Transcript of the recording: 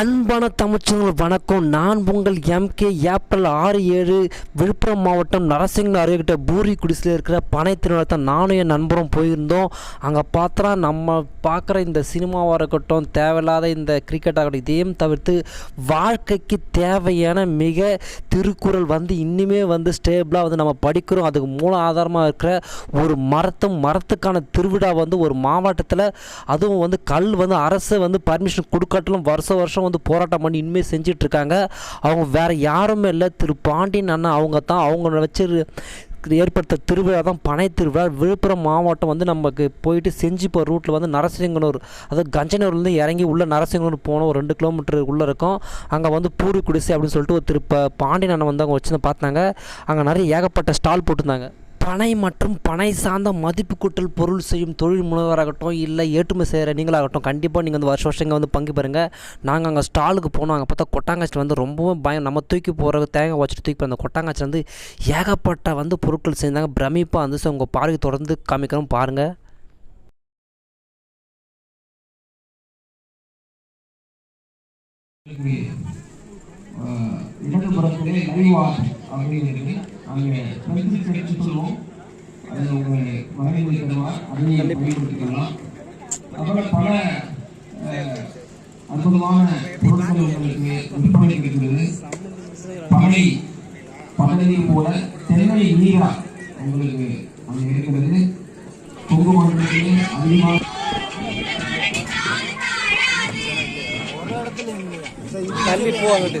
அன்பான தமிழ்ச்சங்கள் வணக்கம். நான் உங்கள் எம்கே ஏப்ரல் ஆறு ஏழு விழுப்புரம் மாவட்டம் நரசிங்க அருகிட்ட பூரி குடிசில் இருக்கிற பனை திருவிழா நானும் என் நண்பரும் போயிருந்தோம். அங்கே பார்த்தா நம்ம பார்க்குற இந்த சினிமாவாக இருக்கட்டும் தேவையில்லாத இந்த கிரிக்கெட் ஆகட்டும் இதையும் தவிர்த்து வாழ்க்கைக்கு தேவையான மிக திருக்குறள் வந்து இன்னுமே வந்து ஸ்டேபிளாக வந்து நம்ம படிக்கிறோம். அதுக்கு மூல ஆதாரமாக இருக்கிற ஒரு மரத்தும் மரத்துக்கான திருவிழா வந்து ஒரு மாவட்டத்தில் அதுவும் வந்து கல் வந்து அரசு வந்து பர்மிஷன் கொடுக்கட்டும் வருஷம் வருஷம் வந்து போராட்டம் பண்ணி இனிமேல் செஞ்சிட்ருக்காங்க. அவங்க வேறு யாருமே இல்லை. திரு பாண்டியன் அண்ணா அவங்க தான் அவங்க வச்சு ஏற்படுத்த திருவிழா தான் பனை திருவிழா. விழுப்புரம் மாவட்டம் வந்து நமக்கு போயிட்டு செஞ்சு போகிற ரூட்டில் வந்து நரசிங்கனூர் அதாவது கஞ்சனூர்லேருந்து இறங்கி உள்ளே நரசிங்கனூர் போனோம் ஒரு ரெண்டு கிலோமீட்டர் உள்ளே இருக்கும். அங்கே வந்து பூரி குடிசை அப்படின்னு சொல்லிட்டு ஒரு திரு பாண்டியன் அண்ணன் வந்து அவங்க வச்சு பார்த்தாங்க. அங்கே நிறைய ஏகப்பட்ட ஸ்டால் போட்டிருந்தாங்க. பனை மற்றும் பனை சார்ந்த மதிப்பு கூட்டல் பொருள் செய்யும் தொழில் முனைவராகட்டும் இல்லை ஏற்றுமை செய்கிற நீங்களாகட்டும் கண்டிப்பாக நீங்கள் வந்து வருஷம் வருஷம் இங்கே வந்து பங்கு பெறுங்க. நாங்கள் அங்கே ஸ்டாலுக்கு போனோம் அங்கே பார்த்தா கொட்டாங்காய்ச்சல் வந்து ரொம்பவும் பயம். நம்ம தூக்கி போகிற தேங்காய் வச்சுட்டு தூக்கி போகிற அந்த கொட்டாங்காய்ச்சல் வந்து ஏகப்பட்ட வந்து பொருட்கள் செஞ்சாங்க பிரமிப்பாக இருந்துச்சு உங்கள் பார்வை தொடர்ந்து காமிக்கிறோம் பாருங்கள் இடதுபுறத்திலே லைவாட் அப்படின்னு இருக்கு அங்கே செட் சொல்லுவோம் அது உங்களை வரைந்து தருவார் அதையும் பயன்படுத்திக்கலாம் அப்புறம் பல அற்புதமான பொருட்கள் உங்களுக்கு விற்பனைக்கு இருக்கிறது பனை பதவியை போல தென்னை நீரா உங்களுக்கு அங்கே இருக்கிறது. கொங்கு மண்டலத்திலே அதிகமாக தள்ளி போவாங்க